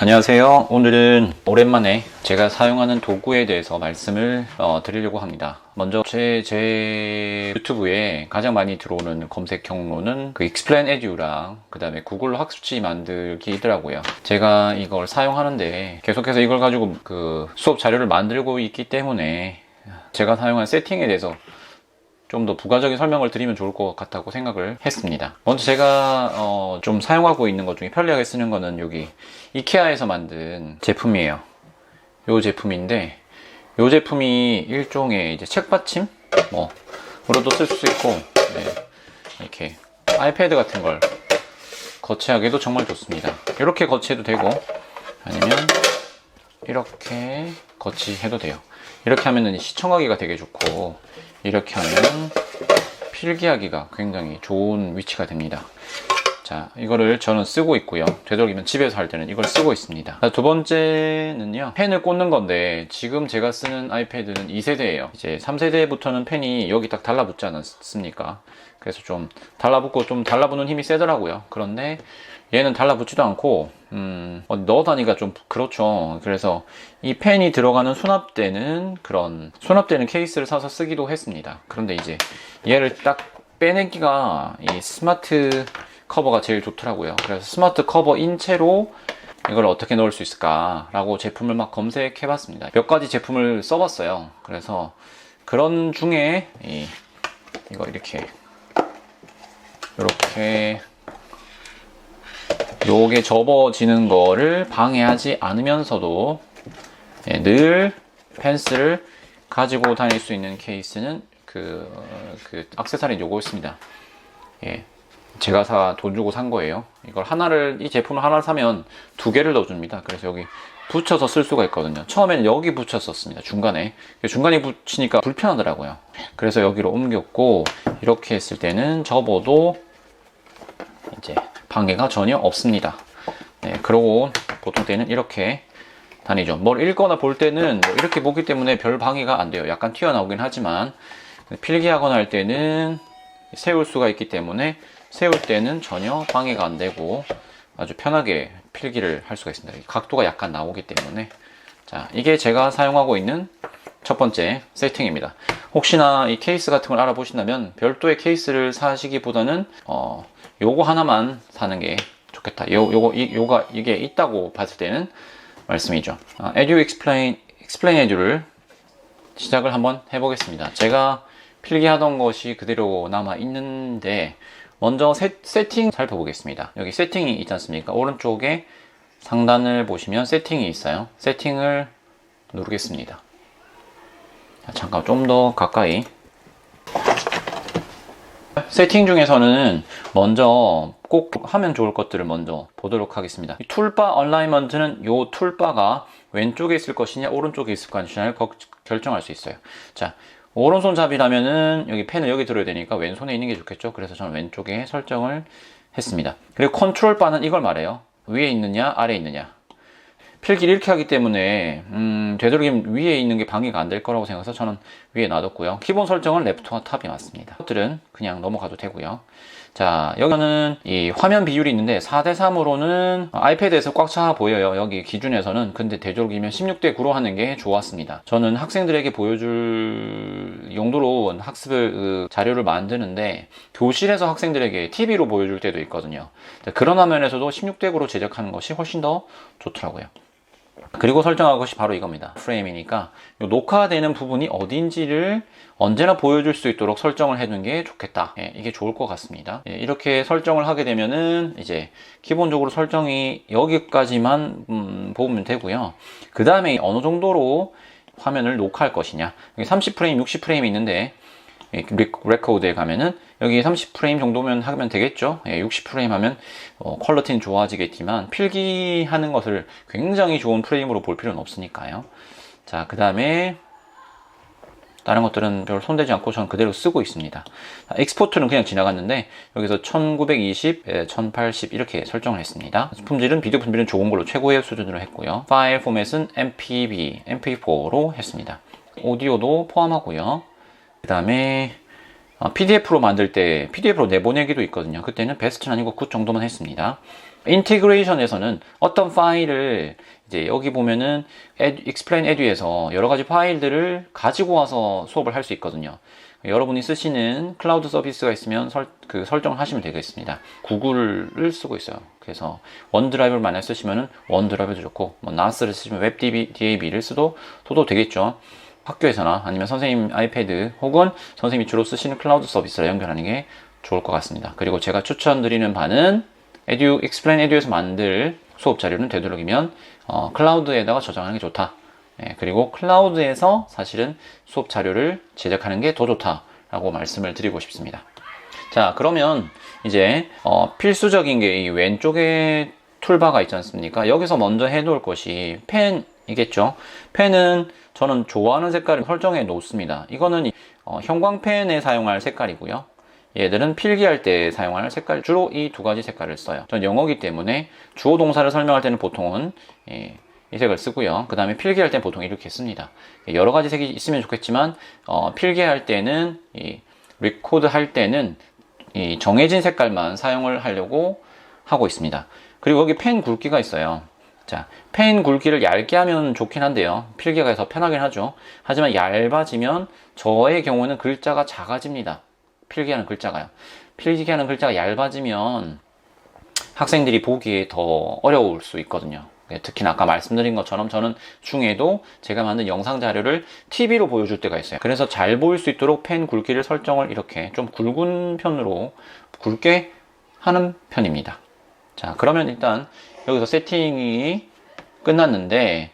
안녕하세요. 오늘은 오랜만에 제가 사용하는 도구에 대해서 말씀을 어, 드리려고 합니다. 먼저 제, 제 유튜브에 가장 많이 들어오는 검색 경로는 그 Explain Edu랑 그 다음에 구글 학습지 만들기더라고요. 제가 이걸 사용하는데 계속해서 이걸 가지고 그 수업 자료를 만들고 있기 때문에 제가 사용한 세팅에 대해서 좀 더 부가적인 설명을 드리면 좋을 것 같다고 생각을 했습니다. 먼저 제가 어, 좀 사용하고 있는 것 중에 편리하게 쓰는 거는 여기 이케아에서 만든 제품이에요. 이 제품인데 이 제품이 일종의 이제 책받침 뭐로도 쓸 수 있고 네, 이렇게 아이패드 같은 걸 거치하기도 정말 좋습니다. 이렇게 거치해도 되고 아니면 이렇게 거치해도 돼요. 이렇게 하면은 시청하기가 되게 좋고 이렇게 하면 필기하기가 굉장히 좋은 위치가 됩니다. 자, 이거를 저는 쓰고 있고요. 되도록이면 집에서 할 때는 이걸 쓰고 있습니다. 자, 두 번째는요. 펜을 꽂는 건데 지금 제가 쓰는 아이패드는 2세대예요. 이제 3세대부터는 펜이 여기 딱 달라붙지 않았습니까? 그래서 좀 달라붙고 좀 달라붙는 힘이 세더라고요. 그런데 얘는 달라붙지도 않고 음, 어, 넣어 다니기가 좀 그렇죠. 그래서 이 펜이 들어가는 수납되는 그런 수납되는 케이스를 사서 쓰기도 했습니다. 그런데 이제 얘를 딱 빼내기가 이 스마트 커버가 제일 좋더라고요. 그래서 스마트 커버인 채로 이걸 어떻게 넣을 수 있을까 라고 제품을 막 검색해 봤습니다. 몇 가지 제품을 써봤어요. 그래서 그런 중에 이, 이거 이렇게 이렇게 요게 접어지는 거를 방해하지 않으면서도 예, 늘 펜슬을 가지고 다닐 수 있는 케이스는 그, 그 악세사리 요거 있습니다. 예. 제가 사, 돈 주고 산 거예요. 이걸 하나를, 이 제품을 하나를 사면 두 개를 넣어 줍니다. 그래서 여기 붙여서 쓸 수가 있거든요. 처음에는 여기 붙였었습니다. 중간에. 중간에 붙이니까 불편하더라고요. 그래서 여기로 옮겼고, 이렇게 했을 때는 접어도 이제 방해가 전혀 없습니다. 네, 그러고 보통 때는 이렇게 다니죠. 뭘 읽거나 볼 때는 뭐 이렇게 보기 때문에 별 방해가 안 돼요. 약간 튀어나오긴 하지만 필기하거나 할 때는 세울 수가 있기 때문에 세울 때는 전혀 방해가 안 되고 아주 편하게 필기를 할 수가 있습니다. 각도가 약간 나오기 때문에 자 이게 제가 사용하고 있는 첫 번째 세팅입니다. 혹시나 이 케이스 같은 걸 알아보신다면 별도의 케이스를 사시기보다는 어 요거 하나만 사는 게 좋겠다. 요 요거 이 요가 이게 있다고 봤을 때는 말씀이죠. 아, Edu Explain Explain Edu를 시작을 한번 해보겠습니다. 제가 필기하던 것이 그대로 남아 있는데 먼저 세, 세팅 살펴보겠습니다. 여기 세팅이 있지 않습니까? 오른쪽에 상단을 보시면 세팅이 있어요. 세팅을 누르겠습니다. 잠깐 좀 더 가까이 세팅 중에서는 먼저 꼭 하면 좋을 것들을 먼저 보도록 하겠습니다. 툴바 얼라이먼트는 이 툴바가 왼쪽에 있을 것이냐 오른쪽에 있을 것이냐를 결정할 수 있어요. 자, 오른손잡이라면은 여기 펜을 여기 들어야 되니까 왼손에 있는 게 좋겠죠. 그래서 저는 왼쪽에 설정을 했습니다. 그리고 컨트롤 바는 이걸 말해요. 위에 있느냐 아래에 있느냐. 필기를 이렇게 하기 때문에 음, 되도록이면 위에 있는 게 방해가 안 될 거라고 생각해서 저는 위에 놔뒀고요. 기본 설정은 레프트와 탑이 맞습니다. 것들은 그냥 넘어가도 되고요. 자, 여기는 이 화면 비율이 있는데 4대 3으로는 아이패드에서 꽉 차 보여요. 여기 기준에서는. 근데 되도록이면 16대 9로 하는 게 좋았습니다. 저는 학생들에게 보여줄 용도로 학습을 그 자료를 만드는데 교실에서 학생들에게 TV로 보여줄 때도 있거든요. 그런 화면에서도 16대 9로 제작하는 것이 훨씬 더 좋더라고요. 그리고 설정할 것이 바로 이겁니다. 프레임이니까 녹화되는 부분이 어딘지를 언제나 보여줄 수 있도록 설정을 해두는 게 좋겠다. 예, 이게 좋을 것 같습니다. 예, 이렇게 설정을 하게 되면은 이제 기본적으로 설정이 여기까지만 음, 보면 되고요. 그 다음에 어느 정도로 화면을 녹화할 것이냐. 30프레임, 60프레임이 있는데 레코드에 가면은 여기 30프레임 정도면 하면 되겠죠. 예, 60프레임 하면 어, 퀄러티는 좋아지겠지만 필기하는 것을 굉장히 좋은 프레임으로 볼 필요는 없으니까요. 자, 그 다음에 다른 것들은 별 손대지 않고 저는 그대로 쓰고 있습니다. 엑스포트는 그냥 지나갔는데 여기서 1920, 1080 이렇게 설정을 했습니다. 품질은 비디오 품질은 좋은 걸로 최고의 수준으로 했고요. 파일 포맷은 MPV, MP4로 했습니다. 오디오도 포함하고요. 그 다음에 PDF로 만들 때 PDF로 내보내기도 있거든요. 그때는 베스트는 아니고 굿 정도만 했습니다. 인티그레이션에서는 어떤 파일을 이제 여기 보면은 explain edu에서 여러 가지 파일들을 가지고 와서 수업을 할 수 있거든요. 여러분이 쓰시는 클라우드 서비스가 있으면 설, 그 설정을 하시면 되겠습니다. 구글을 쓰고 있어요. 그래서 원드라이브를 만약 쓰시면은 원드라이브도 좋고, 뭐 나스를 쓰시면 웹DAB를 쓰도 도도 되겠죠. 학교에서나 아니면 선생님 아이패드 혹은 선생님이 주로 쓰시는 클라우드 서비스를 연결하는 게 좋을 것 같습니다. 그리고 제가 추천드리는 바는 에듀, 익스플레인 에듀에서 만들 수업 자료는 되도록이면 어, 클라우드에다가 저장하는 게 좋다. 예, 그리고 클라우드에서 사실은 수업 자료를 제작하는 게 더 좋다라고 말씀을 드리고 싶습니다. 자, 그러면 이제 어, 필수적인 게 이 왼쪽에 툴바가 있지 않습니까? 여기서 먼저 해놓을 것이 펜이겠죠. 펜은 저는 좋아하는 색깔을 설정해 놓습니다. 이거는 어, 형광펜에 사용할 색깔이고요. 얘들은 필기할 때 사용할 색깔 주로 이 두 가지 색깔을 써요. 전 영어기 때문에 주어 동사를 설명할 때는 보통은 예, 이 색을 쓰고요. 그 다음에 필기할 때는 보통 이렇게 씁니다. 여러 가지 색이 있으면 좋겠지만 어, 필기할 때는 이 리코드 할 때는 이 정해진 색깔만 사용을 하려고 하고 있습니다. 그리고 여기 펜 굵기가 있어요. 자, 펜 굵기를 얇게 하면 좋긴 한데요. 필기가 더 편하긴 하죠. 하지만 얇아지면 저의 경우는 글자가 작아집니다. 필기하는 글자가요. 필기하는 글자가 얇아지면 학생들이 보기에 더 어려울 수 있거든요. 네, 특히나 아까 말씀드린 것처럼 저는 중에도 제가 만든 영상 자료를 TV로 보여줄 때가 있어요. 그래서 잘 보일 수 있도록 펜 굵기를 설정을 이렇게 좀 굵은 편으로 굵게 하는 편입니다. 자, 그러면 일단 여기서 세팅이 끝났는데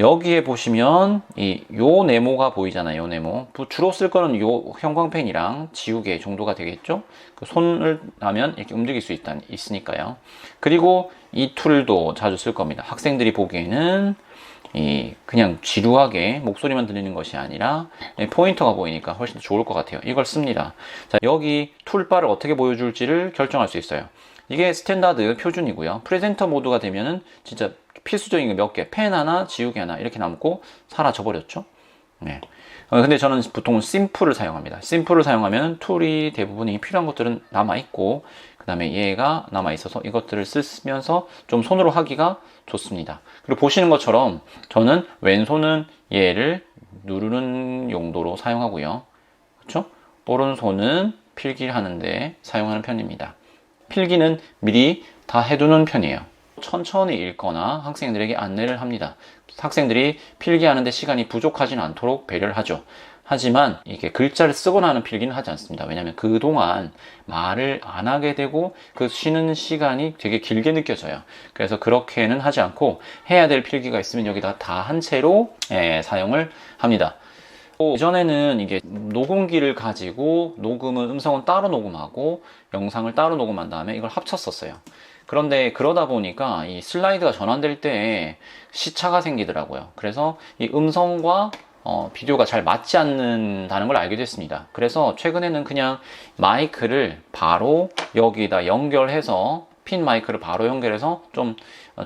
여기에 보시면 이 요 네모가 보이잖아요. 요 네모. 주로 쓸 거는 요 형광펜이랑 지우개 정도가 되겠죠. 그 손을 하면 이렇게 움직일 수 있다, 있으니까요. 그리고 이 툴도 자주 쓸 겁니다. 학생들이 보기에는 이 그냥 지루하게 목소리만 들리는 것이 아니라 포인터가 보이니까 훨씬 더 좋을 것 같아요. 이걸 씁니다. 자, 여기 툴바를 어떻게 보여줄지를 결정할 수 있어요. 이게 스탠다드 표준이고요. 프레젠터 모드가 되면은 진짜 필수적인 게몇 개, 펜 하나, 지우개 하나 이렇게 남고 사라져 버렸죠. 네. 어, 근데 저는 보통 심플을 사용합니다. 심플을 사용하면 툴이 대부분이 필요한 것들은 남아 있고 그 다음에 얘가 남아 있어서 이것들을 쓰면서 좀 손으로 하기가 좋습니다. 그리고 보시는 것처럼 저는 왼손은 얘를 누르는 용도로 사용하고요. 그렇죠? 오른손은 필기를 하는데 사용하는 편입니다. 필기는 미리 다 해두는 편이에요. 천천히 읽거나 학생들에게 안내를 합니다. 학생들이 필기하는데 시간이 부족하진 않도록 배려를 하죠. 하지만 이게 글자를 쓰거나 하는 필기는 하지 않습니다. 왜냐하면 그동안 말을 안 하게 되고 그 쉬는 시간이 되게 길게 느껴져요. 그래서 그렇게는 하지 않고 해야 될 필기가 있으면 여기다 다 한 채로 예, 사용을 합니다. 이전에는 이게 녹음기를 가지고 녹음은 음성은 따로 녹음하고 영상을 따로 녹음한 다음에 이걸 합쳤었어요. 그런데 그러다 보니까 이 슬라이드가 전환될 때 시차가 생기더라고요. 그래서 이 음성과 어, 비디오가 잘 맞지 않는다는 걸 알게 됐습니다. 그래서 최근에는 그냥 마이크를 바로 여기다 연결해서 핀 마이크를 바로 연결해서 좀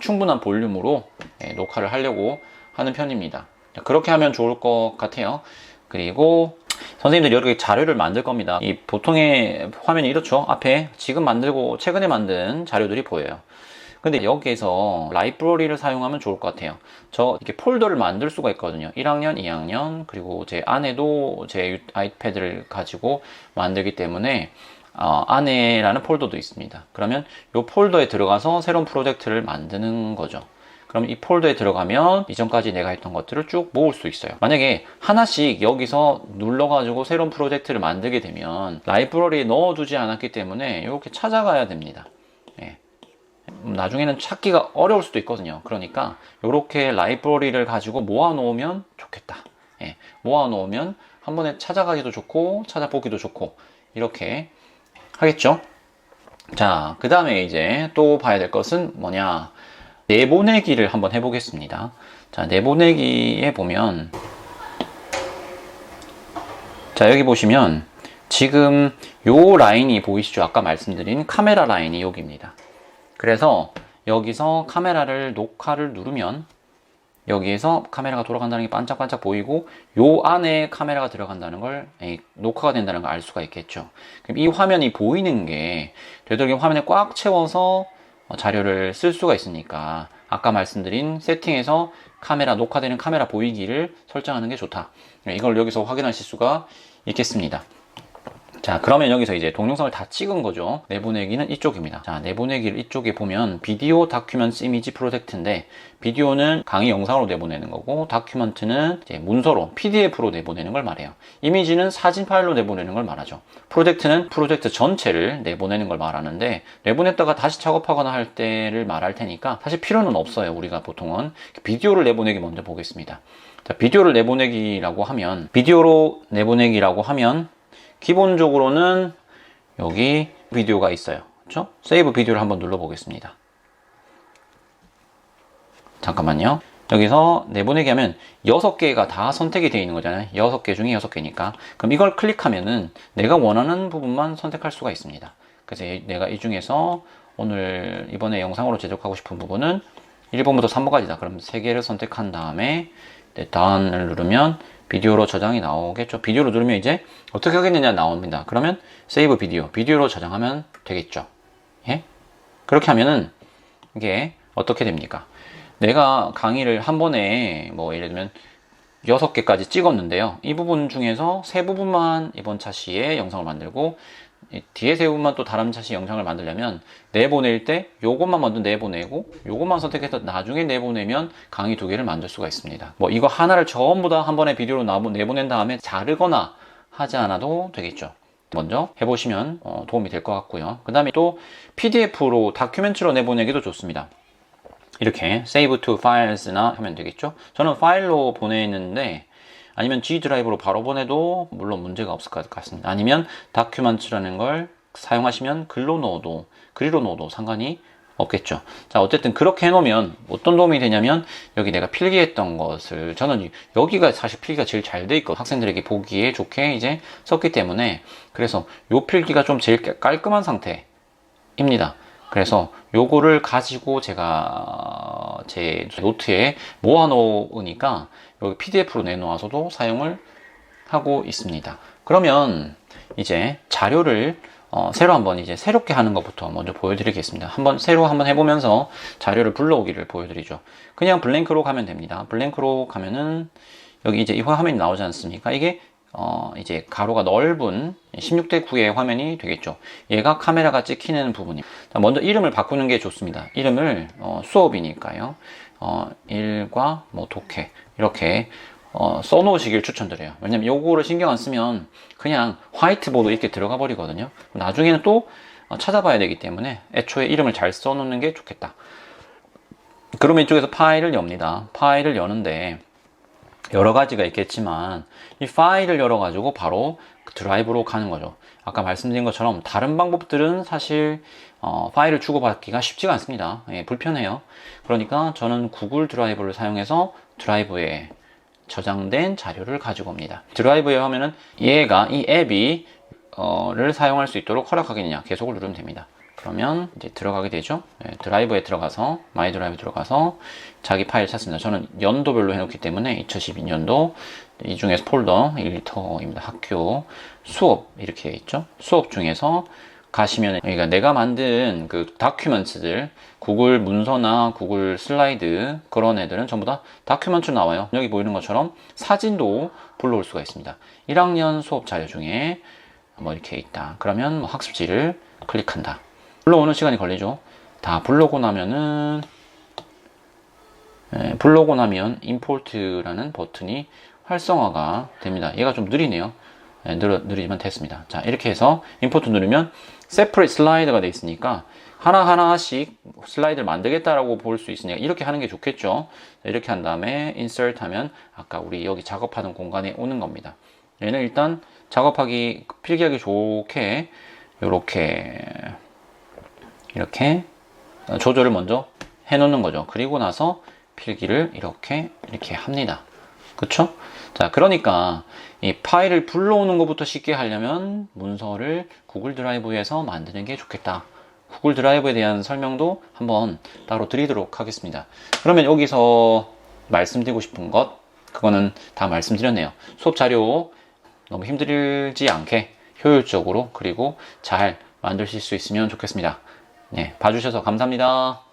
충분한 볼륨으로 예, 녹화를 하려고 하는 편입니다. 그렇게 하면 좋을 것 같아요. 그리고 선생님들이 여러 개 자료를 만들 겁니다. 이 보통의 화면이 이렇죠. 앞에 지금 만들고 최근에 만든 자료들이 보여요. 근데 여기에서 라이브러리를 사용하면 좋을 것 같아요. 저 이렇게 폴더를 만들 수가 있거든요. 1학년, 2학년, 그리고 제 안에도 제 아이패드를 가지고 만들기 때문에 어, 안에라는 폴더도 있습니다. 그러면 이 폴더에 들어가서 새로운 프로젝트를 만드는 거죠. 그럼 이 폴더에 들어가면 이전까지 내가 했던 것들을 쭉 모을 수 있어요. 만약에 하나씩 여기서 눌러가지고 새로운 프로젝트를 만들게 되면 라이브러리에 넣어두지 않았기 때문에 이렇게 찾아가야 됩니다. 예. 나중에는 찾기가 어려울 수도 있거든요. 그러니까 이렇게 라이브러리를 가지고 모아놓으면 좋겠다. 예. 모아놓으면 한 번에 찾아가기도 좋고 찾아보기도 좋고 이렇게 하겠죠. 자, 그 다음에 이제 또 봐야 될 것은 뭐냐. 내보내기를 한번 해보겠습니다. 자, 내보내기에 보면 자, 여기 보시면 지금 요 라인이 보이시죠? 아까 말씀드린 카메라 라인이 여기입니다. 그래서 여기서 카메라를 녹화를 누르면 여기에서 카메라가 돌아간다는 게 반짝반짝 보이고 요 안에 카메라가 들어간다는 걸 녹화가 된다는 걸 알 수가 있겠죠. 그럼 이 화면이 보이는 게 되도록이면 화면에 꽉 채워서 어, 자료를 쓸 수가 있으니까 아까 말씀드린 세팅에서 카메라 녹화되는 카메라 보이기를 설정하는 게 좋다. 네, 이걸 여기서 확인하실 수가 있겠습니다. 자, 그러면 여기서 이제 동영상을 다 찍은 거죠. 내보내기는 이쪽입니다. 자, 내보내기를 이쪽에 보면 비디오 다큐먼트 이미지 프로젝트인데 비디오는 강의 영상으로 내보내는 거고 다큐먼트는 문서로 PDF로 내보내는 걸 말해요. 이미지는 사진 파일로 내보내는 걸 말하죠. 프로젝트는 프로젝트 전체를 내보내는 걸 말하는데 내보냈다가 다시 작업하거나 할 때를 말할 테니까 사실 필요는 없어요. 우리가 보통은 비디오를 내보내기 먼저 보겠습니다. 자, 비디오를 내보내기라고 하면 비디오로 내보내기라고 하면 기본적으로는 여기 비디오가 있어요. 그렇죠? 세이브 비디오를 한번 눌러 보겠습니다. 잠깐만요. 여기서 내보내기 하면 6개가 다 선택이 되어 있는 거잖아요. 6개 중에 6개니까. 그럼 이걸 클릭하면은 내가 원하는 부분만 선택할 수가 있습니다. 그래서 내가 이 중에서 오늘 이번에 영상으로 제작하고 싶은 부분은 1번부터 3번까지다. 그럼 3개를 선택한 다음에 다운을 누르면 비디오로 저장이 나오겠죠. 비디오로 누르면 이제 어떻게 하겠느냐 나옵니다. 그러면 세이브 비디오, 비디오로 저장하면 되겠죠. 예? 그렇게 하면은 이게 어떻게 됩니까? 내가 강의를 한 번에 뭐 예를 들면 6개까지 찍었는데요. 이 부분 중에서 세 부분만 이번 차시에 영상을 만들고 뒤에 세 부분만 또 차시 영상을 만들려면 내보낼 때 요것만 먼저 내보내고 요것만 선택해서 나중에 내보내면 강의 두 개를 만들 수가 있습니다. 뭐 이거 하나를 전부 다 한 번에 비디오로 내보낸 다음에 자르거나 하지 않아도 되겠죠. 먼저 해보시면 어, 도움이 될 것 같고요. 그 다음에 또 PDF로 다큐멘트로 내보내기도 좋습니다. 이렇게 Save to Files나 하면 되겠죠. 저는 파일로 보내는데 아니면 G 드라이브로 바로 보내도 물론 문제가 없을 것 같습니다. 아니면 다큐멘트라는 걸 사용하시면 글로 넣어도 그리로 넣어도 상관이 없겠죠. 자, 어쨌든 그렇게 해놓으면 어떤 도움이 되냐면 여기 내가 필기했던 것을 저는 여기가 사실 필기가 제일 잘 돼 있고 학생들에게 보기에 좋게 이제 썼기 때문에 그래서 요 필기가 좀 제일 깔끔한 상태입니다. 그래서 요거를 가지고 제가 제 노트에 모아 놓으니까 여기 PDF로 내놓아서도 사용을 하고 있습니다. 그러면 이제 자료를 어, 새로 한번 이제 새롭게 하는 것부터 먼저 보여드리겠습니다. 한번 새로 한번 해보면서 자료를 불러오기를 보여드리죠. 그냥 블랭크로 가면 됩니다. 블랭크로 가면은 여기 이제 이 화면이 나오지 않습니까? 이게 어, 이제 가로가 넓은 16대 9의 화면이 되겠죠. 얘가 카메라가 찍히는 부분입니다. 먼저 이름을 바꾸는 게 좋습니다. 이름을 어, 수업이니까요. 어, 일과 뭐 독해 이렇게 어, 써놓으시길 추천드려요. 왜냐면 요거를 신경 안 쓰면 그냥 화이트보드 이렇게 들어가 버리거든요. 나중에는 또 어, 찾아봐야 되기 때문에 애초에 이름을 잘 써놓는 게 좋겠다. 그러면 이쪽에서 파일을 엽니다. 파일을 여는데 여러 가지가 있겠지만 이 파일을 열어 가지고 바로 그 드라이브로 가는 거죠. 아까 말씀드린 것처럼 다른 방법들은 사실 어, 파일을 주고받기가 쉽지가 않습니다. 예, 불편해요. 그러니까 저는 구글 드라이브를 사용해서 드라이브에 저장된 자료를 가지고 옵니다. 드라이브에 하면은 얘가 이 앱이 어를 사용할 수 있도록 허락하겠느냐 계속을 누르면 됩니다. 그러면 이제 들어가게 되죠. 네, 드라이브에 들어가서 마이 드라이브 들어가서 자기 파일 찾습니다. 저는 연도별로 해놓기 때문에 2012년도 이 중에서 폴더 1터입니다. 학교 수업 이렇게 있죠. 수업 중에서 가시면 그러니까 내가 만든 그 다큐멘트들 구글 문서나 구글 슬라이드 그런 애들은 전부 다 다큐멘트 나와요. 여기 보이는 것처럼 사진도 불러올 수가 있습니다. 1학년 수업 자료 중에 뭐 이렇게 있다. 그러면 뭐 학습지를 클릭한다. 불러오는 시간이 걸리죠. 다 불러고 나면은 예, 불러고 나면 임포트라는 버튼이 활성화가 됩니다. 얘가 좀 느리네요. 예, 느려, 느리지만 됐습니다. 자 이렇게 해서 임포트 누르면 separate 슬라이드가 되어 있으니까 하나하나씩 슬라이드를 만들겠다라고 볼 수 있으니까 이렇게 하는 게 좋겠죠. 이렇게 한 다음에 insert 하면 아까 우리 여기 작업하는 공간에 오는 겁니다. 얘는 일단 작업하기 필기하기 좋게 이렇게 이렇게 조절을 먼저 해 놓는 거죠. 그리고 나서 필기를 이렇게 이렇게 합니다. 그쵸? 자, 그러니까 이 파일을 불러오는 것부터 쉽게 하려면 문서를 구글 드라이브에서 만드는 게 좋겠다. 구글 드라이브에 대한 설명도 한번 따로 드리도록 하겠습니다. 그러면 여기서 말씀드리고 싶은 것, 그거는 다 말씀드렸네요. 수업 자료 너무 힘들지 않게 효율적으로 그리고 잘 만드실 수 있으면 좋겠습니다. 예, 봐주셔서 감사합니다.